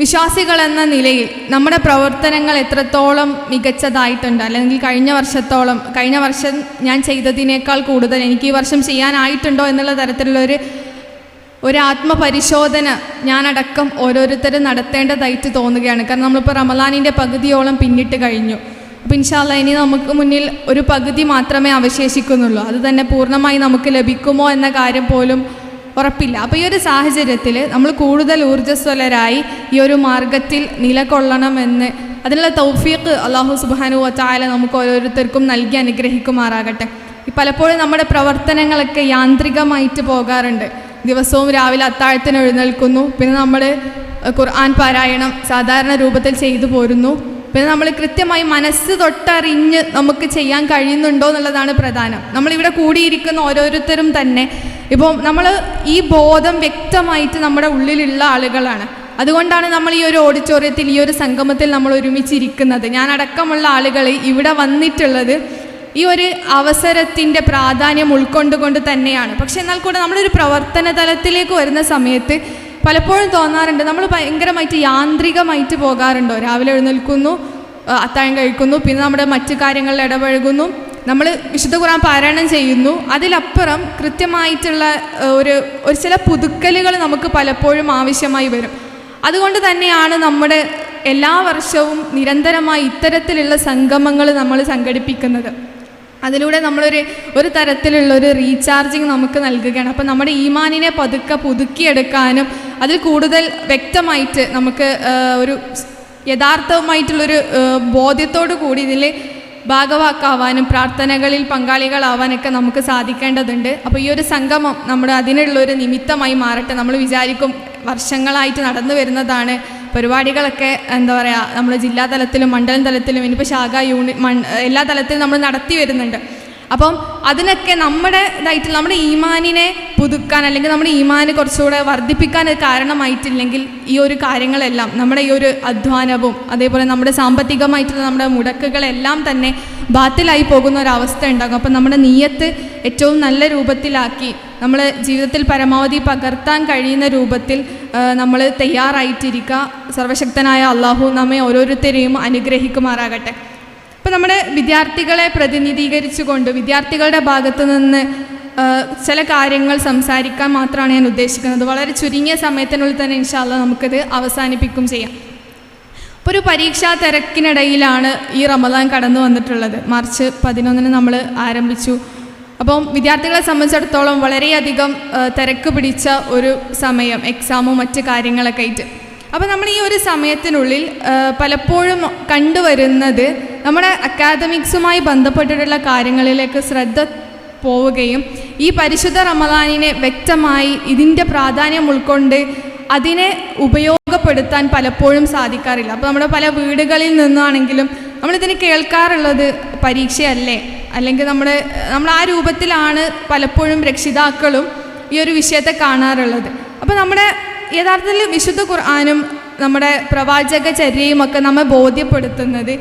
വിശ്വാസികൾ എന്ന നിലയിൽ നമ്മുടെ പ്രവർത്തനങ്ങൾ എത്രത്തോളം മികച്ചതായിട്ടുണ്ട്? അല്ലെങ്കിൽ കഴിഞ്ഞ വർഷത്തോളം കഴിഞ്ഞ വർഷം ഞാൻ ചെയ്തതിനേക്കാൾ കൂടുതൽ എനിക്ക് ഈ വർഷം ചെയ്യാനായിട്ടുണ്ടോ എന്നുള്ള തരത്തിലുള്ളൊരു ഒരു ആത്മപരിശോധന ഞാനടക്കം ഓരോരുത്തരും നടത്തേണ്ടതായിട്ട് തോന്നുകയാണ്. കാരണം നമ്മളിപ്പോൾ റമലാനിന്റെ പകുതിയോളം പിന്നിട്ട് കഴിഞ്ഞു. അപ്പോൾ ഇൻഷാല്ല ഇനി നമുക്ക് മുന്നിൽ ഒരു പകുതി മാത്രമേ അവശേഷിക്കുന്നുള്ളൂ. അത് തന്നെ പൂർണമായി നമുക്ക് ലഭിക്കുമോ എന്ന കാര്യം പോലും ഉറപ്പില്ല. അപ്പോൾ ഈ ഒരു സാഹചര്യത്തിൽ നമ്മൾ കൂടുതൽ ഊർജസ്വലരായി ഈ ഒരു മാർഗത്തിൽ നിലകൊള്ളണമെന്ന് അതിനുള്ള തൗഫീഖ് അള്ളാഹു സുബാനു വച്ചായ നമുക്ക് ഓരോരുത്തർക്കും നൽകി അനുഗ്രഹിക്കുമാറാകട്ടെ. പലപ്പോഴും നമ്മുടെ പ്രവർത്തനങ്ങളൊക്കെ യാന്ത്രികമായിട്ട് പോകാറുണ്ട്. ദിവസവും രാവിലെ അത്താഴത്തിന് എഴുന്നേൽക്കുന്നു. പിന്നെ നമ്മൾ ഖുർആൻ പാരായണം സാധാരണ രൂപത്തിൽ ചെയ്തു പോരുന്നു. പിന്നെ നമ്മൾ കൃത്യമായി മനസ്സ് തൊട്ടറിഞ്ഞ് നമുക്ക് ചെയ്യാൻ കഴിയുന്നുണ്ടോ എന്നുള്ളതാണ് പ്രധാനം. നമ്മളിവിടെ കൂടിയിരിക്കുന്ന ഓരോരുത്തരും തന്നെ ഇപ്പോൾ നമ്മൾ ഈ ബോധം വ്യക്തമായിട്ട് നമ്മുടെ ഉള്ളിലുള്ള ആളുകളാണ്. അതുകൊണ്ടാണ് നമ്മൾ ഈ ഒരു ഓഡിറ്റോറിയത്തിൽ ഈ ഒരു സംഗമത്തിൽ നമ്മൾ ഒരുമിച്ചിരിക്കുന്നത്. ഞാനടക്കമുള്ള ആളുകൾ ഇവിടെ വന്നിട്ടുള്ളത് ഈ ഒരു അവസരത്തിന്റെ പ്രാധാന്യം ഉൾക്കൊണ്ടുകൊണ്ട് തന്നെയാണ്. പക്ഷെ എന്നാൽ കൂടെ നമ്മളൊരു പ്രവർത്തന തലത്തിലേക്ക് വരുന്ന സമയത്ത് പലപ്പോഴും തോന്നാറുണ്ട്. നമ്മൾ ഭയങ്കരമായിട്ട് യാന്ത്രികമായിട്ട് പോകാറുണ്ടോ? രാവിലെ എഴുന്നേൽക്കുന്നു അത്താഴം കഴിക്കുന്നു പിന്നെ നമ്മുടെ മറ്റു കാര്യങ്ങളിൽ ഇടപഴകുന്നു. നമ്മൾ വിശുദ്ധ ഖുറാൻ പാരായണം ചെയ്യുന്നു. അതിലപ്പുറം കൃത്യമായിട്ടുള്ള ഒരു ഒരു ചില പുതുക്കലുകൾ നമുക്ക് പലപ്പോഴും ആവശ്യമായി വരും. അതുകൊണ്ട് തന്നെയാണ് നമ്മുടെ എല്ലാ വർഷവും നിരന്തരമായി ഇത്തരത്തിലുള്ള സംഗമങ്ങൾ നമ്മൾ സംഘടിപ്പിക്കുന്നത്. അതിലൂടെ നമ്മളൊരു ഒരു തരത്തിലുള്ള ഒരു റീചാർജിങ് നമുക്ക് നൽകുകയാണ്. അപ്പോൾ നമ്മുടെ ഈമാനിനെ പതുക്കെ പുതുക്കിയെടുക്കാനും അതിൽ കൂടുതൽ വ്യക്തമായിട്ട് നമുക്ക് ഒരു യഥാർത്ഥമായിട്ടുള്ളൊരു ബോധ്യത്തോടു കൂടി ഇതിൽ ഭാഗവാക്കാവാനും പ്രാർത്ഥനകളിൽ പങ്കാളികളാവാനൊക്കെ നമുക്ക് സാധിക്കേണ്ടതുണ്ട്. അപ്പോൾ ഈ ഒരു സംഗമം നമ്മുടെ അതിനുള്ളൊരു നിമിത്തമായി മാറട്ടെ. നമ്മൾ വിചാരിക്കും വർഷങ്ങളായിട്ട് നടന്നു വരുന്നതാണ്. പരിപാടികളൊക്കെ എന്താ പറയുക നമ്മൾ ജില്ലാ തലത്തിലും മണ്ഡലം തലത്തിലും ഇനിയിപ്പോൾ ശാഖ യൂണി എല്ലാ തലത്തിലും നമ്മൾ നടത്തി വരുന്നുണ്ട്. അപ്പം അതിനൊക്കെ നമ്മുടെ ഇതായിട്ട് നമ്മുടെ ഈമാനിനെ പുതുക്കാൻ അല്ലെങ്കിൽ നമ്മുടെ ഈമാന് കുറച്ചുകൂടെ വർദ്ധിപ്പിക്കാൻ കാരണമായിട്ടില്ലെങ്കിൽ ഈ ഒരു കാര്യങ്ങളെല്ലാം നമ്മുടെ ഈ ഒരു അധ്വാനവും അതേപോലെ നമ്മുടെ സാമ്പത്തികമായിട്ടുള്ള നമ്മുടെ മുടക്കുകളെല്ലാം തന്നെ ബാത്തിലായി പോകുന്ന ഒരവസ്ഥ ഉണ്ടാകും. അപ്പം നമ്മുടെ നീയത്ത് ഏറ്റവും നല്ല രൂപത്തിലാക്കി നമ്മൾ ജീവിതത്തിൽ പരമാവധി പകർത്താൻ കഴിയുന്ന രൂപത്തിൽ നമ്മൾ തയ്യാറായിട്ടിരിക്കുക. സർവശക്തനായ അള്ളാഹു നമ്മെ ഓരോരുത്തരെയും അനുഗ്രഹിക്കുമാറാകട്ടെ. ഇപ്പോൾ നമ്മുടെ വിദ്യാർത്ഥികളെ പ്രതിനിധീകരിച്ചുകൊണ്ട് വിദ്യാർത്ഥികളുടെ ഭാഗത്തു നിന്ന് ചില കാര്യങ്ങൾ സംസാരിക്കാൻ മാത്രമാണ് ഞാൻ ഉദ്ദേശിക്കുന്നത്. വളരെ ചുരുങ്ങിയ സമയത്തിനുള്ളിൽ തന്നെ ഇൻഷാല്ല നമുക്കിത് അവസാനിപ്പിക്കും ചെയ്യാം. ഇപ്പോൾ ഒരു പരീക്ഷാ തിരക്കിനിടയിലാണ് ഈ റമദാൻ കടന്നു വന്നിട്ടുള്ളത്. മാർച്ച് പതിനൊന്നിന് നമ്മൾ ആരംഭിച്ചു. അപ്പം വിദ്യാർത്ഥികളെ സംബന്ധിച്ചിടത്തോളം വളരെയധികം തിരക്ക് പിടിച്ച ഒരു സമയം എക്സാമും മറ്റ് കാര്യങ്ങളൊക്കെ ആയിട്ട്. അപ്പോൾ നമ്മൾ ഈ ഒരു സമയത്തിനുള്ളിൽ പലപ്പോഴും കണ്ടുവരുന്നത് നമ്മുടെ അക്കാദമിക്സുമായി ബന്ധപ്പെട്ടിട്ടുള്ള കാര്യങ്ങളിലേക്ക് ശ്രദ്ധ പോവുകയും ഈ പരിശുദ്ധ റമദാനിനെ വ്യക്തമായി ഇതിന്റെ പ്രാധാന്യം ഉൾക്കൊണ്ട് അതിനെ ഉപയോഗപ്പെടുത്താൻ പലപ്പോഴും സാധിക്കാറില്ല. അപ്പോൾ നമ്മുടെ പല വീടുകളിൽ നിന്നാണെങ്കിലും നമ്മളിതിന് കേൾക്കാറുള്ളത് പരീക്ഷയല്ലേ? അല്ലെങ്കിൽ നമ്മൾ നമ്മൾ ആ രൂപത്തിലാണ് പലപ്പോഴും രക്ഷിതാക്കളും ഈ ഒരു വിഷയത്തെ കാണാറുള്ളത്. അപ്പോൾ നമ്മുടെ യഥാർത്ഥത്തിൽ വിശുദ്ധ ഖുർആാനും നമ്മുടെ പ്രവാചക ചര്യയും ഒക്കെ നമ്മെ ബോധ്യപ്പെടുത്തുന്നത്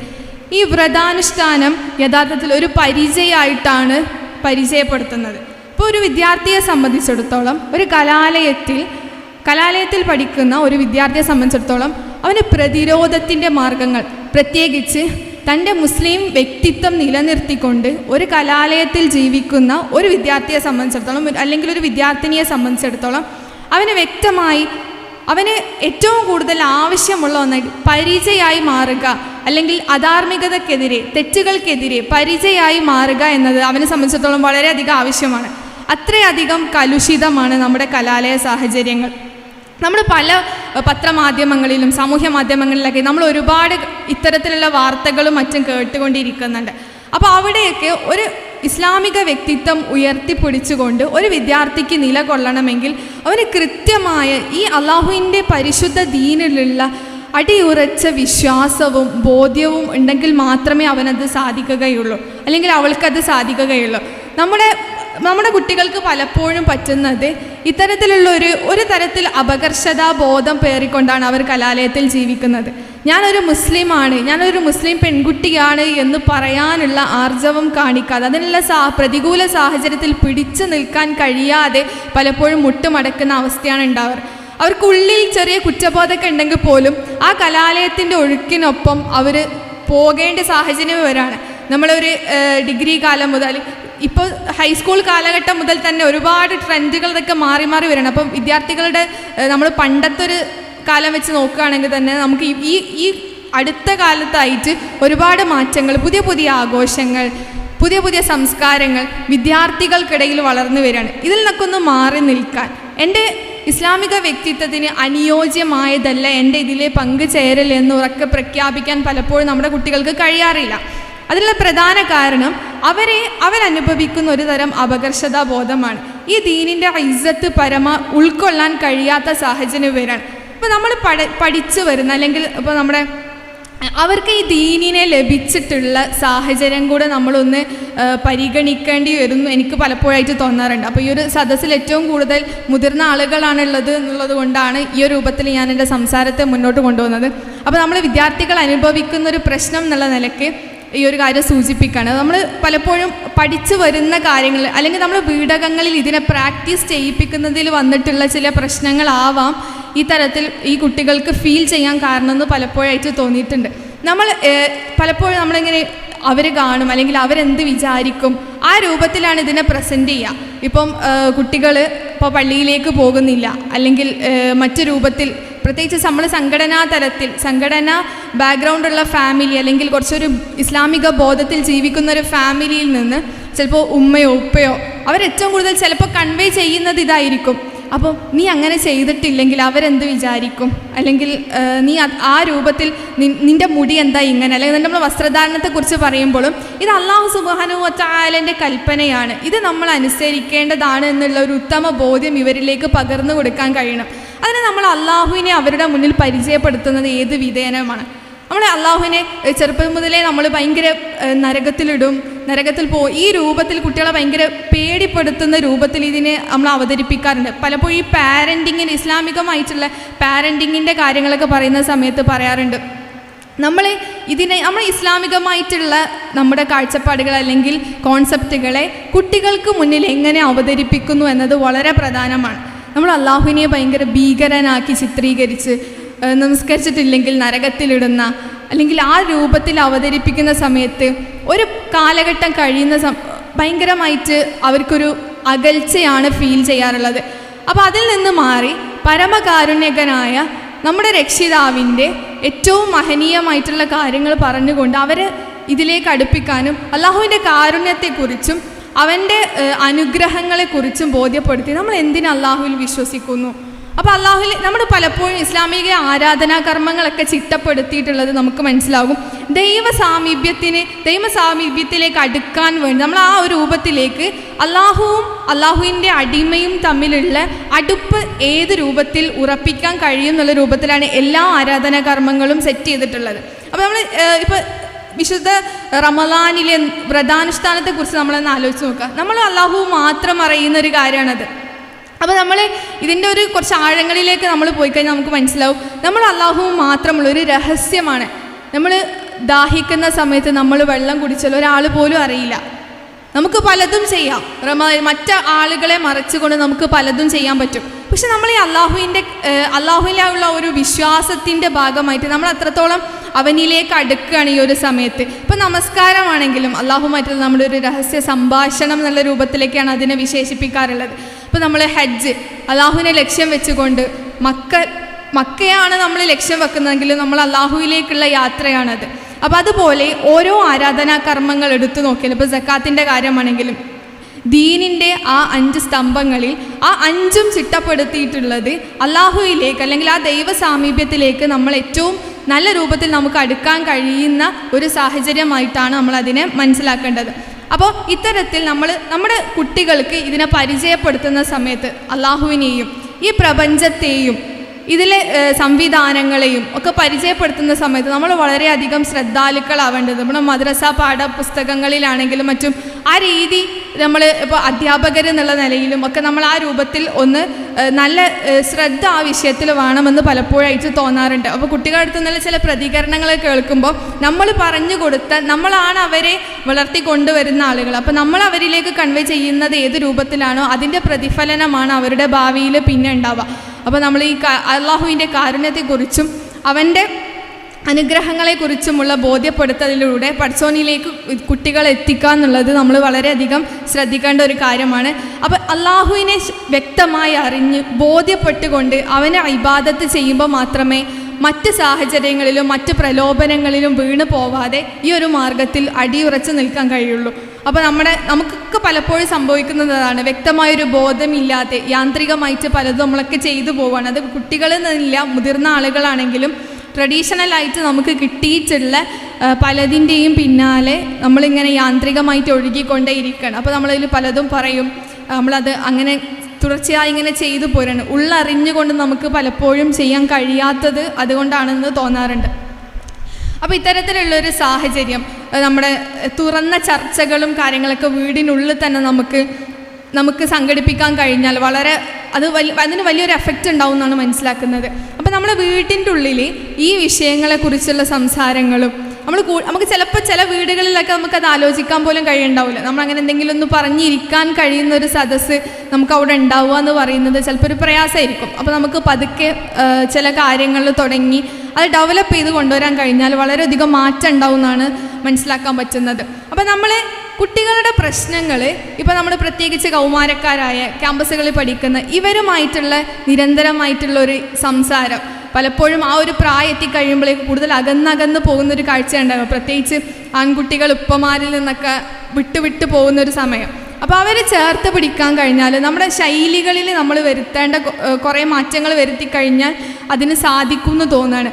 ഈ വ്രതാനുഷ്ഠാനം യഥാർത്ഥത്തിൽ ഒരു പരിചയമായിട്ടാണ് പരിചയപ്പെടുത്തുന്നത്. ഇപ്പോൾ ഒരു വിദ്യാർത്ഥിയെ സംബന്ധിച്ചിടത്തോളം ഒരു കലാലയത്തിൽ കലാലയത്തിൽ പഠിക്കുന്ന ഒരു വിദ്യാർത്ഥിയെ സംബന്ധിച്ചിടത്തോളം അവന് പ്രതിരോധത്തിന്റെ മാർഗങ്ങൾ പ്രത്യേകിച്ച് തന്റെ മുസ്ലിം വ്യക്തിത്വം നിലനിർത്തിക്കൊണ്ട് ഒരു കലാലയത്തിൽ ജീവിക്കുന്ന ഒരു വിദ്യാർത്ഥിയെ സംബന്ധിച്ചിടത്തോളം അല്ലെങ്കിൽ ഒരു വിദ്യാർത്ഥിനിയെ സംബന്ധിച്ചിടത്തോളം അവന് വ്യക്തമായി അവന് ഏറ്റവും കൂടുതൽ ആവശ്യമുള്ള ഒന്ന് പരിചയമായി മാറുക അല്ലെങ്കിൽ അധാർമികതക്കെതിരെ തെറ്റുകൾക്കെതിരെ പരിചയമായി മാറുക എന്നത് അവനെ സംബന്ധിച്ചിടത്തോളം വളരെയധികം ആവശ്യമാണ്. അത്രയധികം കലുഷിതമാണ് നമ്മുടെ കലാലയ സാഹചര്യങ്ങൾ. നമ്മൾ പല പത്രമാധ്യമങ്ങളിലും സാമൂഹ്യ മാധ്യമങ്ങളിലൊക്കെ നമ്മൾ ഒരുപാട് ഇത്തരത്തിലുള്ള വാർത്തകളും മറ്റും കേട്ടുകൊണ്ടിരിക്കുന്നുണ്ട്. അപ്പോൾ അവിടെയൊക്കെ ഒരു ഇസ്ലാമിക വ്യക്തിത്വം ഉയർത്തിപ്പിടിച്ചുകൊണ്ട് ഒരു വിദ്യാർത്ഥിക്ക് നിലകൊള്ളണമെങ്കിൽ അവന് കൃത്യമായ ഈ അള്ളാഹുവിന്റെ പരിശുദ്ധ ദീനിലുള്ള അടിയുറച്ച വിശ്വാസവും ബോധ്യവും ഉണ്ടെങ്കിൽ മാത്രമേ അവനത് സാധിക്കുകയുള്ളൂ. അല്ലെങ്കിൽ അവൾക്കത് സാധിക്കുകയുള്ളൂ. നമ്മുടെ നമ്മുടെ കുട്ടികൾക്ക് പലപ്പോഴും പറ്റുന്നത് ഇത്തരത്തിലുള്ള ഒരു ഒരു തരത്തിൽ അപകർഷതാ ബോധം പേറിക്കൊണ്ടാണ് അവർ കലാലയത്തിൽ ജീവിക്കുന്നത്. ഞാനൊരു മുസ്ലിമാണ് ഞാനൊരു മുസ്ലിം പെൺകുട്ടിയാണ് എന്ന് പറയാനുള്ള ആർജവം കാണിക്കാതെ അതിനുള്ള സാ പ്രതികൂല സാഹചര്യത്തിൽ പിടിച്ചു നിൽക്കാൻ കഴിയാതെ പലപ്പോഴും മുട്ടുമടക്കുന്ന അവസ്ഥയാണ് ഉണ്ടാവാറ്. അവർക്കുള്ളിൽ ചെറിയ കുറ്റബോധമൊക്കെ ഉണ്ടെങ്കിൽ പോലും ആ കലാലയത്തിന്റെ ഒഴുക്കിനൊപ്പം അവർ പോകേണ്ട സാഹചര്യം വരാണ്. നമ്മളൊരു ഡിഗ്രി കാലം മുതൽ ഇപ്പോൾ ഹൈസ്കൂൾ കാലഘട്ടം മുതൽ തന്നെ ഒരുപാട് ട്രെൻഡുകൾ ഇതൊക്കെ മാറി മാറി വരണം അപ്പം വിദ്യാർത്ഥികളുടെ നമ്മൾ പണ്ടത്തെ ഒരു കാലം വെച്ച് നോക്കുകയാണെങ്കിൽ തന്നെ നമുക്ക് ഈ- ഈ അടുത്ത കാലത്തായിട്ട് ഒരുപാട് മാറ്റങ്ങൾ പുതിയ പുതിയ ആഘോഷങ്ങൾ പുതിയ പുതിയ സംസ്കാരങ്ങൾ വിദ്യാർത്ഥികൾക്കിടയിൽ വളർന്നു വരികയാണ്. ഇതിൽ നിന്നൊക്കെ ഒന്ന് മാറി നിൽക്കാൻ. എന്റെ ഇസ്ലാമിക വ്യക്തിത്വത്തിന് അനുയോജ്യമായതല്ല എന്റെ ഇതിലെ പങ്കുചേരൽ എന്ന് ഉറക്കെ പ്രഖ്യാപിക്കാൻ പലപ്പോഴും നമ്മുടെ കുട്ടികൾക്ക് കഴിയാറില്ല. അതിനുള്ള പ്രധാന കാരണം അവരെ അവരനുഭവിക്കുന്ന ഒരു തരം അപകർഷതാ ബോധമാണ് ഈ ദീനിന്റെ ഇജ്ജത്ത് പരമ ഉൾക്കൊള്ളാൻ കഴിയാത്ത സാഹചര്യം വരാണ് ഇപ്പോൾ നമ്മൾ പഠ പഠിച്ചു വരുന്ന അല്ലെങ്കിൽ ഇപ്പോൾ നമ്മുടെ അവർക്ക് ഈ ദീനിനെ ലഭിച്ചിട്ടുള്ള സാഹചര്യം കൂടെ നമ്മളൊന്ന് പരിഗണിക്കേണ്ടി വരുന്നു എനിക്ക് പലപ്പോഴായിട്ട് തോന്നാറുണ്ട്. അപ്പോൾ ഈ ഒരു സദസ്സിൽ ഏറ്റവും കൂടുതൽ മുതിർന്ന ആളുകളാണുള്ളത് എന്നുള്ളത് കൊണ്ടാണ് ഈ ഒരു രൂപത്തിൽ ഞാൻ എന്റെ സംസാരത്തെ മുന്നോട്ട് കൊണ്ടുപോകുന്നത് അപ്പോൾ നമ്മൾ വിദ്യാർത്ഥികൾ അനുഭവിക്കുന്ന ഒരു പ്രശ്നം എന്നുള്ള നിലയ്ക്ക് ഈ ഒരു കാര്യം സൂചിപ്പിക്കുകയാണ് നമ്മൾ പലപ്പോഴും പഠിച്ചു വരുന്ന കാര്യങ്ങൾ അല്ലെങ്കിൽ നമ്മൾ വീടകങ്ങളിൽ ഇതിനെ പ്രാക്ടീസ് ചെയ്യിപ്പിക്കുന്നതിൽ വന്നിട്ടുള്ള ചില പ്രശ്നങ്ങളാവാം ഈ തരത്തിൽ ഈ കുട്ടികൾക്ക് ഫീൽ ചെയ്യാൻ കാരണമെന്ന് പലപ്പോഴായിട്ട് തോന്നിയിട്ടുണ്ട്. നമ്മൾ പലപ്പോഴും നമ്മളിങ്ങനെ അവർ കാണും അല്ലെങ്കിൽ അവരെന്ത് വിചാരിക്കും ആ രൂപത്തിലാണ് ഇതിനെ പ്രസന്റ് ചെയ്യുക. ഇപ്പം കുട്ടികൾ ഇപ്പോൾ പള്ളിയിലേക്ക് പോകുന്നില്ല അല്ലെങ്കിൽ മറ്റു രൂപത്തിൽ പ്രത്യേകിച്ച് നമ്മൾ സംഘടനാ തലത്തിൽ സംഘടന ബാക്ക്ഗ്രൗണ്ടുള്ള ഫാമിലി അല്ലെങ്കിൽ കുറച്ചൊരു ഇസ്ലാമിക ബോധത്തിൽ ജീവിക്കുന്ന ഒരു ഫാമിലിയിൽ നിന്ന് ചിലപ്പോൾ ഉമ്മയോ ഉപ്പയോ അവരേറ്റവും കൂടുതൽ ചിലപ്പോൾ കൺവേ ചെയ്യുന്നത് ഇതായിരിക്കും. അപ്പോൾ നീ അങ്ങനെ ചെയ്തിട്ടില്ലെങ്കിൽ അവരെന്ത് വിചാരിക്കും? അല്ലെങ്കിൽ നീ ആ രൂപത്തിൽ നിന്റെ മുടി എന്താ ഇങ്ങനെ? അല്ലെങ്കിൽ നമ്മൾ വസ്ത്രധാരണത്തെക്കുറിച്ച് പറയുമ്പോഴും ഇത് അള്ളാഹു സുബാനുവറ്റായാലന്റെ കൽപ്പനയാണ്. ഇത് നമ്മൾ അനുസരിക്കേണ്ടതാണ് എന്നുള്ള ഒരു ഉത്തമ ബോധ്യം ഇവരിലേക്ക് പകർന്നു കൊടുക്കാൻ കഴിയണം. അതിന് നമ്മൾ അള്ളാഹുവിനെ അവരുടെ മുന്നിൽ പരിചയപ്പെടുത്തുന്നത് ഏത് വിധേയനമാണ്? നമ്മളെ അള്ളാഹുവിനെ ചെറുപ്പം മുതലേ നമ്മൾ ഭയങ്കര നരകത്തിലിടും നരകത്തിൽ പോകും ഈ രൂപത്തിൽ കുട്ടികളെ ഭയങ്കര പേടിപ്പെടുത്തുന്ന രൂപത്തിൽ ഇതിനെ നമ്മൾ അവതരിപ്പിക്കാറുണ്ട്. പലപ്പോഴും ഈ പാരന്റിങ്ങിന് ഇസ്ലാമികമായിട്ടുള്ള പാരന്റിങ്ങിന്റെ കാര്യങ്ങളൊക്കെ പറയുന്ന സമയത്ത് പറയാറുണ്ട്. നമ്മൾ ഇതിനെ നമ്മൾ ഇസ്ലാമികമായിട്ടുള്ള നമ്മുടെ കാഴ്ചപ്പാടുകൾ അല്ലെങ്കിൽ കോൺസെപ്റ്റുകളെ കുട്ടികൾക്ക് മുന്നിൽ എങ്ങനെ അവതരിപ്പിക്കുന്നു എന്നത് വളരെ പ്രധാനമാണ്. നമ്മൾ അള്ളാഹുവിനെ ഭയങ്കര ഭീകരനാക്കി ചിത്രീകരിച്ച് നമസ്കരിച്ചിട്ടില്ലെങ്കിൽ നരകത്തിലിടുന്ന അല്ലെങ്കിൽ ആ രൂപത്തിൽ അവതരിപ്പിക്കുന്ന സമയത്ത് ഒരു കാലഘട്ടം കഴിയുന്ന ഭയങ്കരമായിട്ട് അവർക്കൊരു അകൽച്ചയാണ് ഫീൽ ചെയ്യാറുള്ളത്. അപ്പോൾ അതിൽ നിന്ന് മാറി പരമകാരുണ്യകനായ നമ്മുടെ രക്ഷിതാവിന്റെ ഏറ്റവും മഹനീയമായിട്ടുള്ള കാര്യങ്ങൾ പറഞ്ഞുകൊണ്ട് അവരെ ഇതിലേക്ക് അടുപ്പിക്കാനും അള്ളാഹുവിന്റെ കാരുണ്യത്തെക്കുറിച്ചും അവന്റെ അനുഗ്രഹങ്ങളെക്കുറിച്ചും ബോധ്യപ്പെടുത്തി നമ്മൾ എന്തിന് അള്ളാഹുവിൽ വിശ്വസിക്കുന്നു? അപ്പോൾ അള്ളാഹുൽ നമ്മൾ പലപ്പോഴും ഇസ്ലാമിക ആരാധനാ കർമ്മങ്ങളൊക്കെ ചിട്ടപ്പെടുത്തിയിട്ടുള്ളത് നമുക്ക് മനസ്സിലാകും. ദൈവ സാമീപ്യത്തിന് ദൈവ സാമീപ്യത്തിലേക്ക് അടുക്കാൻ വേണ്ടി നമ്മൾ ആ ഒരു രൂപത്തിലേക്ക് അള്ളാഹുവും അള്ളാഹുവിന്റെ അടിമയും തമ്മിലുള്ള അടുപ്പ് ഏത് രൂപത്തിൽ ഉറപ്പിക്കാൻ കഴിയും എന്നുള്ള രൂപത്തിലാണ് എല്ലാ ആരാധനാ കർമ്മങ്ങളും സെറ്റ് ചെയ്തിട്ടുള്ളത്. അപ്പോൾ നമ്മൾ ഇപ്പോൾ വിശുദ്ധ റമലാനിലെ വ്രതാനുഷ്ഠാനത്തെക്കുറിച്ച് നമ്മളൊന്ന് ആലോചിച്ച് നോക്കുക നമ്മൾ അള്ളാഹു മാത്രം അറിയുന്ന ഒരു കാര്യമാണത്. അപ്പോൾ നമ്മൾ ഇതിന്റെ ഒരു കുറച്ച് ആഴങ്ങളിലേക്ക് നമ്മൾ പോയി കഴിഞ്ഞാൽ നമുക്ക് മനസ്സിലാവും. നമ്മൾ അള്ളാഹു മാത്രമുള്ള ഒരു രഹസ്യമാണ്. നമ്മൾ ദാഹിക്കുന്ന സമയത്ത് നമ്മൾ വെള്ളം കുടിച്ചാൽ ഒരാൾ പോലും അറിയില്ല. നമുക്ക് പലതും ചെയ്യാം. മറ്റ് ആളുകളെ മറച്ചുകൊണ്ട് നമുക്ക് പലതും ചെയ്യാൻ പറ്റും. പക്ഷെ നമ്മൾ ഈ അള്ളാഹുവിന്റെ അള്ളാഹുവിലുള്ള ഒരു വിശ്വാസത്തിന്റെ ഭാഗമായിട്ട് നമ്മൾ അത്രത്തോളം അവനിലേക്ക് അടുക്കുകയാണ് ഈ ഒരു സമയത്ത്. ഇപ്പം നമസ്കാരമാണെങ്കിലും അള്ളാഹുമായിട്ടുള്ള നമ്മുടെ ഒരു രഹസ്യ സംഭാഷണം എന്നുള്ള രൂപത്തിലേക്കാണ് അതിനെ വിശേഷിപ്പിക്കാറുള്ളത്. ഇപ്പം നമ്മൾ ഹജ്ജ് അള്ളാഹുവിനെ ലക്ഷ്യം വെച്ചുകൊണ്ട് മക്ക മക്കയാണ് നമ്മൾ ലക്ഷ്യം വെക്കുന്നതെങ്കിലും നമ്മൾ അള്ളാഹുവിലേക്കുള്ള യാത്രയാണത്. അപ്പോൾ അതുപോലെ ഓരോ ആരാധനാ കർമ്മങ്ങൾ എടുത്തു നോക്കിയാൽ ഇപ്പോൾ ജക്കാത്തിന്റെ കാര്യമാണെങ്കിലും ദീനിന്റെ ആ അഞ്ച് സ്തംഭങ്ങളിൽ ആ അഞ്ചും ചിട്ടപ്പെടുത്തിയിട്ടുള്ളത് അള്ളാഹുയിലേക്ക് അല്ലെങ്കിൽ ആ ദൈവ സാമീപ്യത്തിലേക്ക് നമ്മൾ ഏറ്റവും നല്ല രൂപത്തിൽ നമുക്ക് അടുക്കാൻ കഴിയുന്ന ഒരു സാഹചര്യമായിട്ടാണ് നമ്മൾ അതിനെ മനസ്സിലാക്കേണ്ടത്. അപ്പോൾ ഇത്തരത്തിൽ നമ്മൾ നമ്മുടെ കുട്ടികൾക്ക് ഇതിനെ പരിചയപ്പെടുത്തുന്ന സമയത്ത് അള്ളാഹുവിനെയും ഈ പ്രപഞ്ചത്തെയും ഇതിലെ സംവിധാനങ്ങളെയും ഒക്കെ പരിചയപ്പെടുത്തുന്ന സമയത്ത് നമ്മൾ വളരെയധികം ശ്രദ്ധാലുക്കളാവേണ്ടത്. നമ്മുടെ മദ്രസ പാഠപുസ്തകങ്ങളിലാണെങ്കിലും മറ്റും ആ രീതി നമ്മൾ ഇപ്പോൾ അധ്യാപകർ എന്നുള്ള നിലയിലും ഒക്കെ നമ്മൾ ആ രൂപത്തിൽ ഒന്ന് നല്ല ശ്രദ്ധ ആ വിഷയത്തിൽ വേണമെന്ന് പലപ്പോഴായിട്ട് തോന്നാറുണ്ട്. അപ്പോൾ കുട്ടികളുടെ അടുത്ത് നിന്നുള്ള ചില പ്രതികരണങ്ങൾ കേൾക്കുമ്പോൾ നമ്മൾ പറഞ്ഞു കൊടുത്ത നമ്മളാണ് അവരെ വളർത്തി കൊണ്ടുവരുന്ന ആളുകൾ. അപ്പോൾ നമ്മൾ അവരിലേക്ക് കൺവേ ചെയ്യുന്നത് ഏത് രൂപത്തിലാണോ അതിന്റെ പ്രതിഫലനമാണ് അവരുടെ ഭാവിയിൽ പിന്നെ ഉണ്ടാവുക. അപ്പോൾ നമ്മൾ ഈ അള്ളാഹുവിന്റെ കാരുണ്യത്തെക്കുറിച്ചും അവന്റെ അനുഗ്രഹങ്ങളെക്കുറിച്ചുമുള്ള ബോധ്യപ്പെടുത്തലിലൂടെ പഠിച്ചോനിലേക്ക് കുട്ടികളെ എത്തിക്കുക എന്നുള്ളത് നമ്മൾ വളരെയധികം ശ്രദ്ധിക്കേണ്ട ഒരു കാര്യമാണ്. അപ്പോൾ അള്ളാഹുവിനെ വ്യക്തമായി അറിഞ്ഞ് ബോധ്യപ്പെട്ടുകൊണ്ട് അവനെ ഇബാദത്ത് ചെയ്യുമ്പോൾ മാത്രമേ മറ്റ് സാഹചര്യങ്ങളിലും മറ്റ് പ്രലോഭനങ്ങളിലും വീണ് പോവാതെ ഈ ഒരു മാർഗത്തിൽ അടിയുറച്ച് നിൽക്കാൻ കഴിയുള്ളൂ. അപ്പോൾ നമ്മുടെ നമുക്കൊക്കെ പലപ്പോഴും സംഭവിക്കുന്നതാണ് വ്യക്തമായൊരു ബോധമില്ലാതെ യാന്ത്രികമായിട്ട് പലതും നമ്മളൊക്കെ ചെയ്തു പോവാണ്. അത് കുട്ടികളെന്നില്ല മുതിർന്ന ആളുകളാണെങ്കിലും ട്രഡീഷണൽ ആയിട്ട് നമുക്ക് കിട്ടിയിട്ടുള്ള പലതിന്റെയും പിന്നാലെ നമ്മളിങ്ങനെ യാന്ത്രികമായിട്ട് ഒഴുകിക്കൊണ്ടേയിരിക്കണം. അപ്പോൾ നമ്മളതിൽ പലതും പറയും. നമ്മളത് അങ്ങനെ തുടർച്ചയായി ഇങ്ങനെ ചെയ്തു പോരാണ്. ഉള്ളറിഞ്ഞുകൊണ്ട് നമുക്ക് പലപ്പോഴും ചെയ്യാൻ കഴിയാത്തത് അതുകൊണ്ടാണെന്ന് തോന്നാറുണ്ട്. അപ്പോൾ ഇത്തരത്തിലുള്ളൊരു സാഹചര്യം നമ്മുടെ തുറന്ന ചർച്ചകളും കാര്യങ്ങളൊക്കെ വീടിനുള്ളിൽ തന്നെ നമുക്ക് നമുക്ക് സംഘടിപ്പിക്കാൻ കഴിഞ്ഞാൽ വളരെ അത് വലിയ അതിന് വലിയൊരു എഫക്റ്റ് ഉണ്ടാവും എന്നാണ് മനസ്സിലാക്കുന്നത്. അപ്പോൾ നമ്മുടെ വീട്ടിന്റെ ഉള്ളിൽ ഈ വിഷയങ്ങളെക്കുറിച്ചുള്ള സംസാരങ്ങളും നമ്മൾ നമുക്ക് ചിലപ്പോൾ ചില വീടുകളിലൊക്കെ നമുക്കത് ആലോചിക്കാൻ പോലും കഴിയുണ്ടാവില്ല. നമ്മൾ അങ്ങനെ എന്തെങ്കിലും ഒന്ന് പറഞ്ഞിരിക്കാൻ കഴിയുന്ന ഒരു സദസ്സ് നമുക്ക് അവിടെ ഉണ്ടാവുക എന്ന് പറയുന്നത് ചിലപ്പോൾ ഒരു പ്രയാസമായിരിക്കും. അപ്പോൾ നമുക്ക് പതുക്കെ ചില കാര്യങ്ങളിൽ തുടങ്ങി അത് ഡെവലപ്പ് ചെയ്ത് കൊണ്ടുവരാൻ കഴിഞ്ഞാൽ വളരെയധികം മാറ്റം ഉണ്ടാവും എന്നാണ് മനസ്സിലാക്കാൻ പറ്റുന്നത്. അപ്പോൾ നമ്മൾ കുട്ടികളുടെ പ്രശ്നങ്ങൾ ഇപ്പോൾ നമ്മൾ പ്രത്യേകിച്ച് കൗമാരക്കാരായ ക്യാമ്പസുകളിൽ പഠിക്കുന്ന ഇവരുമായിട്ടുള്ള നിരന്തരമായിട്ടുള്ള ഒരു സംസാരം. പലപ്പോഴും ആ ഒരു പ്രായം എത്തിക്കഴിയുമ്പോഴേക്ക് കൂടുതൽ അകന്നകന്ന് പോകുന്നൊരു കാഴ്ച ഉണ്ടാകും പ്രത്യേകിച്ച് ആൺകുട്ടികൾ ഉപ്പമാരിൽ നിന്നൊക്കെ വിട്ടു വിട്ടു പോകുന്ന ഒരു സമയം. അപ്പോൾ അവരെ ചേർത്ത് പിടിക്കാൻ കഴിഞ്ഞാൽ നമ്മുടെ ശൈലികളിൽ നമ്മൾ വരുത്തേണ്ട കുറേ മാറ്റങ്ങൾ വരുത്തി കഴിഞ്ഞാൽ അതിന് സാധിക്കും എന്ന് തോന്നുകയാണ്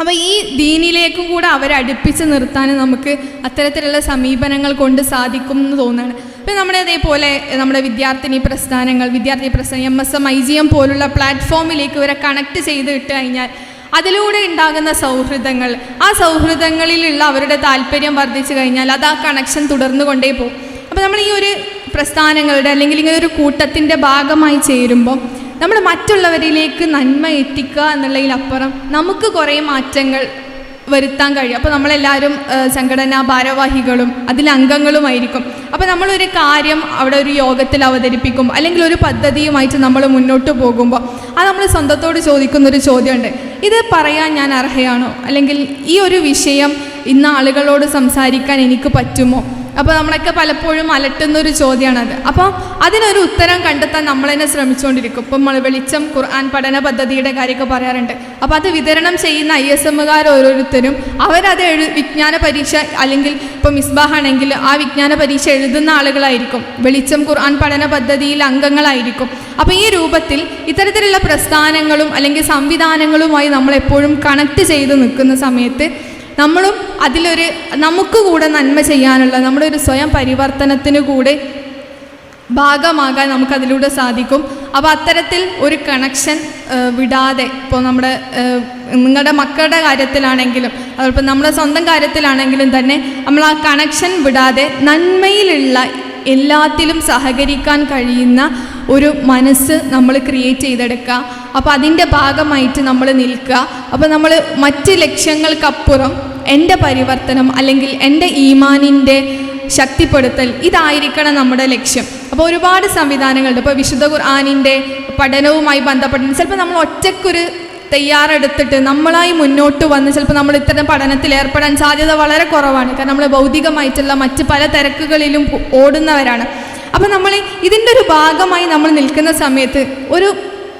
അപ്പോൾ ഈ ദീനിലേക്കും കൂടെ അവരെ അടുപ്പിച്ച് നിർത്താൻ നമുക്ക് അത്തരത്തിലുള്ള സമീപനങ്ങൾ കൊണ്ട് സാധിക്കും എന്ന് തോന്നുകയാണ്. ഇപ്പം നമ്മുടെ അതേപോലെ നമ്മുടെ വിദ്യാർത്ഥിനി പ്രസ്ഥാനങ്ങൾ വിദ്യാർത്ഥി പ്രസ്ഥാനം M S M I G M പോലുള്ള പ്ലാറ്റ്ഫോമിലേക്ക് ഇവരെ കണക്ട് ചെയ്ത് ഇട്ട് കഴിഞ്ഞാൽ അതിലൂടെ ഉണ്ടാകുന്ന സൗഹൃദങ്ങൾ ആ സൗഹൃദങ്ങളിലുള്ള അവരുടെ താല്പര്യം വർദ്ധിച്ചു കഴിഞ്ഞാൽ അത് ആ കണക്ഷൻ തുടർന്നു കൊണ്ടേ പോകും. അപ്പോൾ നമ്മൾ ഈ ഒരു പ്രസ്ഥാനങ്ങളുടെ അല്ലെങ്കിൽ ഇങ്ങനെ ഒരു കൂട്ടത്തിന്റെ ഭാഗമായി ചേരുമ്പോൾ നമ്മൾ മറ്റുള്ളവരിലേക്ക് നന്മ എത്തിക്കുക എന്നുള്ളതിലപ്പുറം നമുക്ക് കുറേ മാറ്റങ്ങൾ വരുത്താൻ കഴിയും. അപ്പോൾ നമ്മളെല്ലാവരും സംഘടനാ ഭാരവാഹികളും അതിൽ അംഗങ്ങളുമായിരിക്കും അപ്പോൾ നമ്മളൊരു കാര്യം അവിടെ ഒരു യോഗത്തിൽ അവതരിപ്പിക്കും അല്ലെങ്കിൽ ഒരു പദ്ധതിയുമായിട്ട് നമ്മൾ മുന്നോട്ട് പോകുമ്പോൾ അത് നമ്മൾ സ്വന്തത്തോട് ചോദിക്കുന്നൊരു ചോദ്യമുണ്ട്. ഇത് പറയാൻ ഞാൻ അർഹയാണോ? അല്ലെങ്കിൽ ഈ ഒരു വിഷയം ഇന്ന് ആളുകളോട് സംസാരിക്കാൻ എനിക്ക് പറ്റുമോ? അപ്പോൾ നമ്മളൊക്കെ പലപ്പോഴും അലട്ടുന്ന ഒരു ചോദ്യമാണത്. അപ്പോൾ അതിനൊരു ഉത്തരം കണ്ടെത്താൻ നമ്മൾ തന്നെ ശ്രമിച്ചുകൊണ്ടിരിക്കും ഇപ്പം നമ്മൾ വെളിച്ചം ഖുർആൻ പഠന പദ്ധതിയുടെ കാര്യമൊക്കെ പറയാറുണ്ട്. അപ്പോൾ അത് വിതരണം ചെയ്യുന്ന ഐ എസ് എമ്മുകാർ ഓരോരുത്തരും അവരത് എഴു വിജ്ഞാന പരീക്ഷ അല്ലെങ്കിൽ ഇപ്പം മിസ്ബാഹ് ആണെങ്കിൽ ആ വിജ്ഞാന പരീക്ഷ എഴുതുന്ന ആളുകളായിരിക്കും. വെളിച്ചം ഖുർആൻ പഠന പദ്ധതിയിൽ അംഗങ്ങളായിരിക്കും. അപ്പോൾ ഈ രൂപത്തിൽ ഇത്തരത്തിലുള്ള പ്രസ്ഥാനങ്ങളും അല്ലെങ്കിൽ സംവിധാനങ്ങളുമായി നമ്മളെപ്പോഴും കണക്ട് ചെയ്ത് നിൽക്കുന്ന സമയത്ത് നമ്മളും അതിലൊരു നമുക്ക് കൂടെ നന്മ ചെയ്യാനുള്ള നമ്മുടെ ഒരു സ്വയം പരിവർത്തനത്തിന് കൂടെ ഭാഗമാകാൻ നമുക്കതിലൂടെ സാധിക്കും. അപ്പോൾ അത്തരത്തിൽ ഒരു കണക്ഷൻ വിടാതെ ഇപ്പോൾ നമ്മുടെ നിങ്ങളുടെ മക്കളുടെ കാര്യത്തിലാണെങ്കിലും അതോടൊപ്പം നമ്മുടെ സ്വന്തം കാര്യത്തിലാണെങ്കിലും തന്നെ നമ്മൾ ആ കണക്ഷൻ വിടാതെ നന്മയിലുള്ള എല്ലാത്തിലും സഹകരിക്കാൻ കഴിയുന്ന ഒരു മനസ്സ് നമ്മൾ ക്രിയേറ്റ് ചെയ്തെടുക്കുക. അപ്പോൾ അതിന്റെ ഭാഗമായിട്ട് നമ്മൾ നിൽക്കുക. അപ്പോൾ നമ്മൾ മറ്റ് ലക്ഷ്യങ്ങൾക്കപ്പുറം എന്റെ പരിവർത്തനം അല്ലെങ്കിൽ എന്റെ ഈമാനിന്റെ ശക്തിപ്പെടുത്തൽ ഇതായിരിക്കണം നമ്മുടെ ലക്ഷ്യം. അപ്പോൾ ഒരുപാട് സംവിധാനങ്ങളുണ്ട്. ഇപ്പോൾ വിശുദ്ധ ഖുർആാനിന്റെ പഠനവുമായി ബന്ധപ്പെട്ട് ചിലപ്പോൾ നമ്മൾ ഒറ്റക്കൊരു തയ്യാറെടുത്തിട്ട് നമ്മളായി മുന്നോട്ട് വന്ന് ചിലപ്പോൾ നമ്മൾ ഇത്തരം പഠനത്തിൽ ഏർപ്പെടാൻ സാധ്യത വളരെ കുറവാണ്. കാരണം നമ്മൾ ഭൗതികമായിട്ടുള്ള മറ്റ് പല തിരക്കുകളിലും ഓടുന്നവരാണ്. അപ്പോൾ നമ്മൾ ഇതിന്റെ ഒരു ഭാഗമായി നമ്മൾ നിൽക്കുന്ന സമയത്ത് ഒരു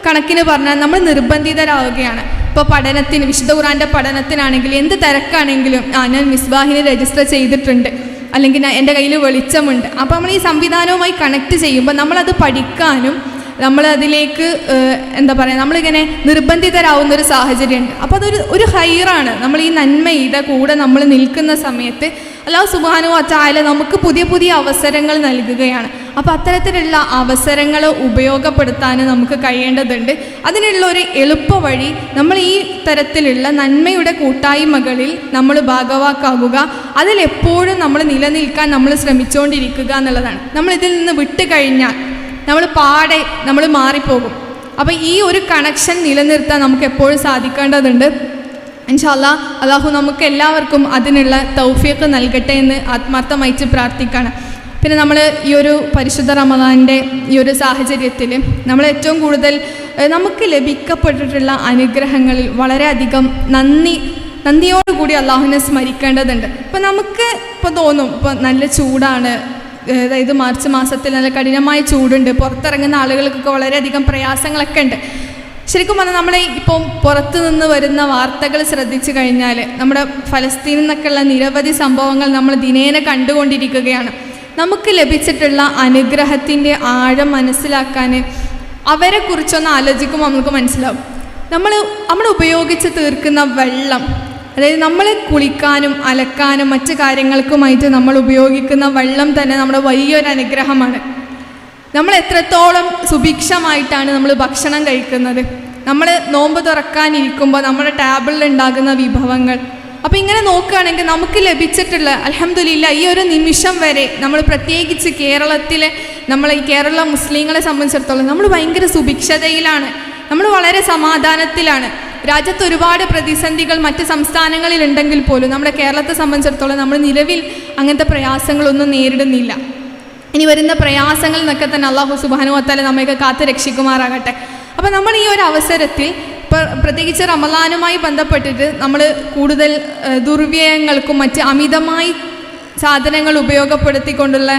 കണക്കിന് പറഞ്ഞാൽ നമ്മൾ നിർബന്ധിതരാവുകയാണ്. ഇപ്പോൾ പഠനത്തിന് വിശുദ്ധ ഖുറാന്റെ പഠനത്തിനാണെങ്കിൽ എന്ത് തിരക്കാണെങ്കിലും ആ ഞാൻ മിസ്ബാഹിനെ രജിസ്റ്റർ ചെയ്തിട്ടുണ്ട്. അല്ലെങ്കിൽ എന്റെ കയ്യിൽ വെളിച്ചമുണ്ട്. അപ്പോൾ നമ്മൾ ഈ സംവിധാനവുമായി കണക്ട് ചെയ്യുമ്പോൾ നമ്മളത് പഠിക്കാനും നമ്മൾ അതിലേക്ക് എന്താ പറയുക നമ്മളിങ്ങനെ നിർബന്ധിതരാവുന്ന ഒരു സാഹചര്യമുണ്ട്. അപ്പോൾ അതൊരു ഒരു ഹൈറാണ്. നമ്മൾ ഈ നന്മയുടെ കൂടെ നമ്മൾ നിൽക്കുന്ന സമയത്ത് അല്ലാഹു സുബാനു തആല നമുക്ക് പുതിയ പുതിയ അവസരങ്ങൾ നൽകുകയാണ്. അപ്പോൾ അത്തരത്തിലുള്ള അവസരങ്ങൾ ഉപയോഗപ്പെടുത്താൻ നമുക്ക് കഴിയേണ്ടതുണ്ട്. അതിനുള്ള ഒരു എളുപ്പ വഴി നമ്മൾ ഈ തരത്തിലുള്ള നന്മയുടെ കൂട്ടായ്മകളിൽ നമ്മൾ ഭാഗവാക്കാകുക. അതിലെപ്പോഴും നമ്മൾ നിലനിൽക്കാൻ നമ്മൾ ശ്രമിച്ചുകൊണ്ടിരിക്കുക എന്നുള്ളതാണ്. നമ്മൾ ഇതിൽ നിന്ന് വിട്ട് കഴിഞ്ഞാൽ നമ്മൾ പാടെ നമ്മൾ മാറിപ്പോകും. അപ്പോൾ ഈ ഒരു കണക്ഷൻ നിലനിർത്താൻ നമുക്ക് എപ്പോഴും സാധിക്കേണ്ടതുണ്ട്. ഇൻഷാല്ല അള്ളാഹു നമുക്ക് എല്ലാവർക്കും അതിനുള്ള തൗഫീഖ് നൽകട്ടെ എന്ന് ആത്മാർത്ഥമായിട്ട് പ്രാർത്ഥിക്കുകയാണ് പിന്നെ നമ്മൾ ഈ ഒരു പരിശുദ്ധ റമദാന്റെ ഈ ഒരു സാഹചര്യത്തിൽ നമ്മൾ ഏറ്റവും കൂടുതൽ നമുക്ക് ലഭിക്കപ്പെട്ടിട്ടുള്ള അനുഗ്രഹങ്ങളിൽ വളരെയധികം നന്ദി നന്ദിയോടുകൂടി അള്ളാഹുവിനെ സ്മരിക്കേണ്ടതുണ്ട്. ഇപ്പം നമുക്ക് ഇപ്പോൾ തോന്നും ഇപ്പോൾ നല്ല ചൂടാണ് അതായത് മാർച്ച് മാസത്തിൽ നല്ല കഠിനമായ ചൂടുണ്ട് പുറത്തിറങ്ങുന്ന ആളുകൾക്കൊക്കെ വളരെയധികം പ്രയാസങ്ങളൊക്കെ ഉണ്ട്. ശരിക്കും പറഞ്ഞാൽ നമ്മളെ ഇപ്പം പുറത്തു നിന്ന് വരുന്ന വാർത്തകൾ ശ്രദ്ധിച്ചു കഴിഞ്ഞാൽ നമ്മുടെ ഫലസ്തീനിൽ നിന്നൊക്കെയുള്ള നിരവധി സംഭവങ്ങൾ നമ്മൾ ദിനേന കണ്ടുകൊണ്ടിരിക്കുകയാണ്. നമുക്ക് ലഭിച്ചിട്ടുള്ള അനുഗ്രഹത്തിന്റെ ആഴം മനസ്സിലാക്കാൻ അവരെ കുറിച്ചൊന്ന് ആലോചിക്കുമ്പോൾ നമുക്ക് മനസ്സിലാവും. നമ്മൾ നമ്മൾ ഉപയോഗിച്ച് തീർക്കുന്ന വെള്ളം അതായത് നമ്മൾ കുളിക്കാനും അലക്കാനും മറ്റു കാര്യങ്ങൾക്കുമായിട്ട് നമ്മൾ ഉപയോഗിക്കുന്ന വെള്ളം തന്നെ നമ്മുടെ വലിയൊരു അനുഗ്രഹമാണ്. നമ്മൾ എത്രത്തോളം സുഭിക്ഷമായിട്ടാണ് നമ്മൾ ഭക്ഷണം കഴിക്കുന്നത്? നമ്മൾ നോമ്പ് തുറക്കാനിരിക്കുമ്പോൾ നമ്മുടെ ടേബിളിൽ ഉണ്ടാകുന്ന വിഭവങ്ങൾ. അപ്പോൾ ഇങ്ങനെ നോക്കുകയാണെങ്കിൽ നമുക്ക് ലഭിച്ചിട്ടുള്ള അലഹമില്ല ഈ ഒരു നിമിഷം വരെ നമ്മൾ പ്രത്യേകിച്ച് കേരളത്തിലെ നമ്മൾ ഈ കേരള മുസ്ലിങ്ങളെ സംബന്ധിച്ചിടത്തോളം നമ്മൾ ഭയങ്കര സുഭിക്ഷതയിലാണ്. നമ്മൾ വളരെ സമാധാനത്തിലാണ്. രാജ്യത്ത് ഒരുപാട് പ്രതിസന്ധികൾ മറ്റ് സംസ്ഥാനങ്ങളിൽ ഉണ്ടെങ്കിൽ പോലും നമ്മുടെ കേരളത്തെ സംബന്ധിച്ചിടത്തോളം നമ്മൾ നിലവിൽ അങ്ങനത്തെ പ്രയാസങ്ങളൊന്നും നേരിടുന്നില്ല. ഇനി വരുന്ന പ്രയാസങ്ങളിൽ നിന്നൊക്കെ തന്നെ അള്ളാഹു സുബാനു വത്താലെ നമ്മയൊക്കെ കാത്ത് രക്ഷിക്കുമാറാകട്ടെ. അപ്പോൾ നമ്മൾ ഈ ഒരു അവസരത്തിൽ പ്രത്യേകിച്ച് റമലാനുമായി ബന്ധപ്പെട്ടിട്ട് നമ്മൾ കൂടുതൽ ദുർവ്യയങ്ങൾക്കും മറ്റ് അമിതമായി സാധനങ്ങൾ ഉപയോഗപ്പെടുത്തിക്കൊണ്ടുള്ള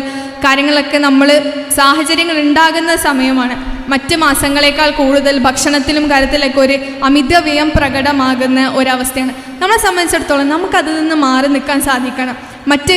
കാര്യങ്ങളൊക്കെ നമ്മൾ സാഹചര്യങ്ങൾ ഉണ്ടാകുന്ന സമയമാണ്. മറ്റ് മാസങ്ങളേക്കാൾ കൂടുതൽ ഭക്ഷണത്തിലും കാര്യത്തിലൊക്കെ ഒരു അമിത വ്യയം പ്രകടമാകുന്ന ഒരവസ്ഥയാണ്. നമ്മളെ സംബന്ധിച്ചിടത്തോളം നമുക്കതിൽ നിന്ന് മാറി നിൽക്കാൻ സാധിക്കണം. മറ്റ്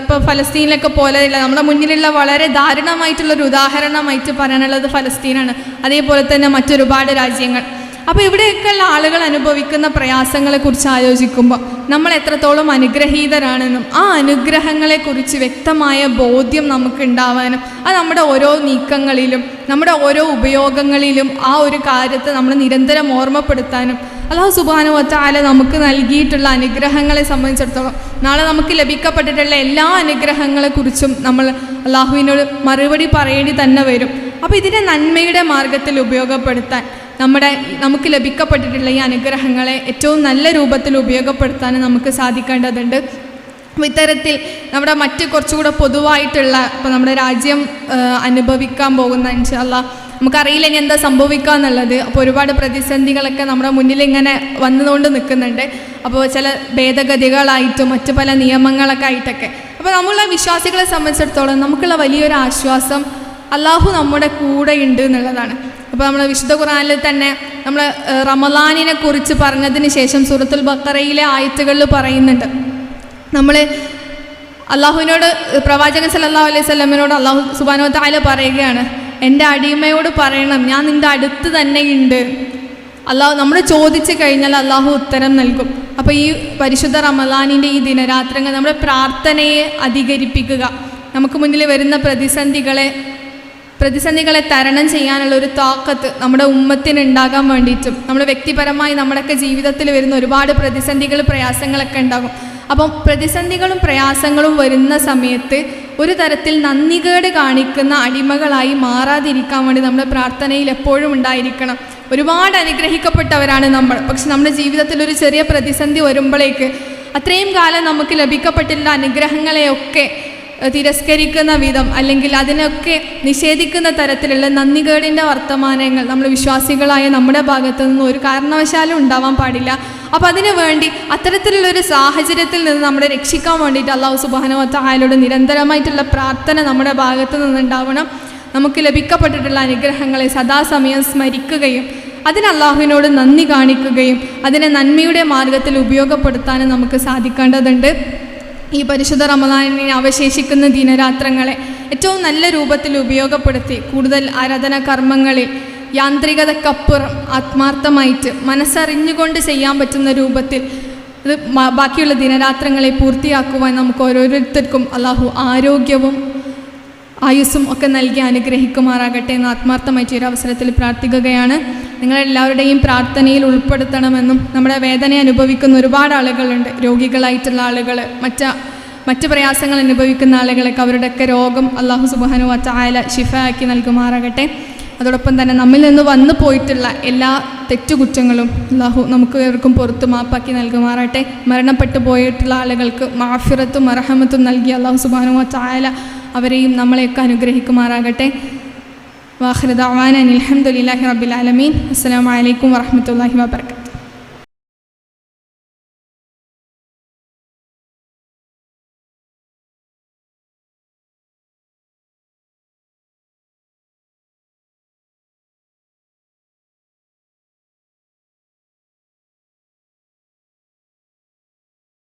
ഇപ്പോൾ ഫലസ്തീനിലൊക്കെ പോലെയുള്ള നമ്മുടെ മുന്നിലുള്ള വളരെ ദാരുണമായിട്ടുള്ളൊരു ഉദാഹരണമായിട്ട് പറയാനുള്ളത് ഫലസ്തീനാണ്. അതേപോലെ തന്നെ മറ്റൊരുപാട് രാജ്യങ്ങൾ. അപ്പോൾ ഇവിടെയൊക്കെയുള്ള ആളുകൾ അനുഭവിക്കുന്ന പ്രയാസങ്ങളെക്കുറിച്ച് ആലോചിക്കുമ്പോൾ നമ്മൾ എത്രത്തോളം അനുഗ്രഹീതരാണെന്നും ആ അനുഗ്രഹങ്ങളെക്കുറിച്ച് വ്യക്തമായ ബോധ്യം നമുക്ക് ഉണ്ടാവാനും അത് നമ്മുടെ ഓരോ നീക്കങ്ങളിലും നമ്മുടെ ഓരോ ഉപയോഗങ്ങളിലും ആ ഒരു കാര്യത്തെ നമ്മൾ നിരന്തരം ഓർമ്മപ്പെടുത്താനും അള്ളാഹു സുബാനുവത്താല നമുക്ക് നൽകിയിട്ടുള്ള അനുഗ്രഹങ്ങളെ സംബന്ധിച്ചിടത്തോളം നാളെ നമുക്ക് ലഭിക്കപ്പെട്ടിട്ടുള്ള എല്ലാ അനുഗ്രഹങ്ങളെക്കുറിച്ചും നമ്മൾ അള്ളാഹുവിനോട് മറുപടി പറയേണ്ടി തന്നെ വരും. അപ്പോൾ ഇതിനെ നന്മയുടെ മാർഗത്തിൽ ഉപയോഗപ്പെടുത്താൻ നമ്മുടെ നമുക്ക് ലഭിക്കപ്പെട്ടിട്ടുള്ള ഈ അനുഗ്രഹങ്ങളെ ഏറ്റവും നല്ല രൂപത്തിൽ ഉപയോഗപ്പെടുത്താൻ നമുക്ക് സാധിക്കേണ്ടതുണ്ട്. അപ്പോൾ ഇത്തരത്തിൽ നമ്മുടെ മറ്റ് കുറച്ചുകൂടെ പൊതുവായിട്ടുള്ള ഇപ്പോൾ നമ്മുടെ രാജ്യം അനുഭവിക്കാൻ പോകുന്ന ഇൻഷാല്ല നമുക്കറിയില്ല ഇനി എന്താ സംഭവിക്കുക എന്നുള്ളത്. അപ്പോൾ ഒരുപാട് പ്രതിസന്ധികളൊക്കെ നമ്മുടെ മുന്നിൽ ഇങ്ങനെ വന്നുകൊണ്ട് നിൽക്കുന്നുണ്ട്. അപ്പോൾ ചില ഭേദഗതികളായിട്ടും മറ്റു പല നിയമങ്ങളൊക്കെ ആയിട്ടൊക്കെ. അപ്പോൾ നമ്മളെ വിശ്വാസികളെ സംബന്ധിച്ചിടത്തോളം നമുക്കുള്ള വലിയൊരു ആശ്വാസം അള്ളാഹു നമ്മുടെ കൂടെ ഉണ്ട് എന്നുള്ളതാണ്. അപ്പോൾ നമ്മൾ വിശുദ്ധ ഖുറാനിൽ തന്നെ നമ്മൾ റമലാനിനെ കുറിച്ച് പറഞ്ഞതിന് ശേഷം സൂറത്തുൽ ബക്കറയിലെ ആയത്തുകളിൽ പറയുന്നുണ്ട്. നമ്മൾ അള്ളാഹുവിനോട് പ്രവാചകൻ സല്ലല്ലാഹു അലൈഹി സ്വലമിനോട് അള്ളാഹു സുബാനോ താല പറയുകയാണ് എന്റെ അടിമയോട് പറയണം ഞാൻ നിന്റെ അടുത്ത് തന്നെ ഉണ്ട് അള്ളാഹു നമ്മൾ ചോദിച്ചു കഴിഞ്ഞാൽ അള്ളാഹു ഉത്തരം നൽകും. അപ്പോൾ ഈ പരിശുദ്ധ റമദാനിന്റെ ഈ ദിനരാത്രങ്ങൾ നമ്മുടെ പ്രാർത്ഥനയെ അധികരിപ്പിക്കുക. നമുക്ക് മുന്നിൽ വരുന്ന പ്രതിസന്ധികളെ പ്രതിസന്ധികളെ തരണം ചെയ്യാനുള്ള ഒരു താക്കത്ത് നമ്മുടെ ഉമ്മത്തിന് ഉണ്ടാകാൻ വേണ്ടിയിട്ടും നമ്മൾ വ്യക്തിപരമായി നമ്മുടെയൊക്കെ ജീവിതത്തിൽ വരുന്ന ഒരുപാട് പ്രതിസന്ധികൾ പ്രയാസങ്ങളൊക്കെ ഉണ്ടാകും. അപ്പം പ്രതിസന്ധികളും പ്രയാസങ്ങളും വരുന്ന സമയത്ത് ഒരു തരത്തിൽ നന്ദികേട് കാണിക്കുന്ന അടിമകളായി മാറാതിരിക്കാൻ വേണ്ടി നമ്മുടെ പ്രാർത്ഥനയിൽ എപ്പോഴും ഉണ്ടായിരിക്കണം. ഒരുപാട് അനുഗ്രഹിക്കപ്പെട്ടവരാണ് നമ്മൾ. പക്ഷെ നമ്മുടെ ജീവിതത്തിൽ ഒരു ചെറിയ പ്രതിസന്ധി വരുമ്പോഴേക്ക് അത്രയും കാലം നമുക്ക് ലഭിക്കപ്പെട്ടിട്ടുള്ള അനുഗ്രഹങ്ങളെയൊക്കെ തിരസ്കരിക്കുന്ന വിധം അല്ലെങ്കിൽ അതിനൊക്കെ നിഷേധിക്കുന്ന തരത്തിലുള്ള നന്ദികേടിന്റെ വർത്തമാനങ്ങൾ നമ്മൾ വിശ്വാസികളായ നമ്മുടെ ഭാഗത്തു നിന്ന് ഒരു കാരണവശാലും ഉണ്ടാവാൻ പാടില്ല. അപ്പോൾ അതിനു വേണ്ടി അത്തരത്തിലുള്ള ഒരു സാഹചര്യത്തിൽ നിന്ന് നമ്മളെ രക്ഷിക്കാൻ വേണ്ടിയിട്ട് അള്ളാഹു സുബാനുവത്ത ആയാലോട് നിരന്തരമായിട്ടുള്ള പ്രാർത്ഥന നമ്മുടെ ഭാഗത്തു നിന്നുണ്ടാവണം. നമുക്ക് ലഭിക്കപ്പെട്ടിട്ടുള്ള അനുഗ്രഹങ്ങളെ സദാസമയം സ്മരിക്കുകയും അതിന് അള്ളാഹുവിനോട് നന്ദി കാണിക്കുകയും അതിനെ നന്മയുടെ മാർഗത്തിൽ ഉപയോഗപ്പെടുത്താനും നമുക്ക് സാധിക്കേണ്ടതുണ്ട്. ഈ പരിശുദ്ധ റമദാനിനെ അവശേഷിക്കുന്ന ദിനരാത്രങ്ങളെ ഏറ്റവും നല്ല രൂപത്തിൽ ഉപയോഗപ്പെടുത്തി കൂടുതൽ ആരാധനാ കർമ്മങ്ങളിൽ യാന്ത്രികതക്കപ്പുറം ആത്മാർത്ഥമായിട്ട് മനസ്സറിഞ്ഞുകൊണ്ട് ചെയ്യാൻ പറ്റുന്ന രൂപത്തിൽ ഇത് ബാക്കിയുള്ള ദിനരാത്രങ്ങളെ പൂർത്തിയാക്കുവാൻ നമുക്ക് ഓരോരുത്തർക്കും അള്ളാഹു ആരോഗ്യവും ആയുസ്സും ഒക്കെ നൽകി അനുഗ്രഹിക്കുമാറാകട്ടെ എന്ന് ആത്മാർത്ഥമായിട്ട് ഒരു അവസരത്തിൽ പ്രാർത്ഥിക്കുകയാണ്. നിങ്ങളെല്ലാവരുടെയും പ്രാർത്ഥനയിൽ ഉൾപ്പെടുത്തണമെന്നും നമ്മുടെ വേദന അനുഭവിക്കുന്ന ഒരുപാട് ആളുകളുണ്ട്. രോഗികളായിട്ടുള്ള ആളുകൾ മറ്റ മറ്റ് പ്രയാസങ്ങൾ അനുഭവിക്കുന്ന ആളുകളൊക്കെ അവരുടെയൊക്കെ രോഗം അള്ളാഹു സുബാനു വച്ചായ ഷിഫ ആക്കി നൽകുമാറാകട്ടെ. അതോടൊപ്പം തന്നെ നമ്മിൽ നിന്ന് വന്നു പോയിട്ടുള്ള എല്ലാ തെറ്റുകുറ്റങ്ങളും അള്ളാഹു നമുക്ക് ഏവർക്കും പുറത്ത് മാപ്പാക്കി നൽകുമാറാട്ടെ മരണപ്പെട്ടു പോയിട്ടുള്ള ആളുകൾക്ക് മാഫിറത്തും അർഹമത്തും നൽകി അള്ളാഹു സുബാനുവ ചായാല അവരെയും നമ്മളെയൊക്കെ അനുഗ്രഹിക്കുമാറാകട്ടെ. വാഹൃദാൻ അനിൽഹമുല്ലാഹി റബ്ബിൽ ആലമീൻ. അസ്സാം വലൈക്കും വാഹമത്തല്ലാഹി വാബർക്കാത്തു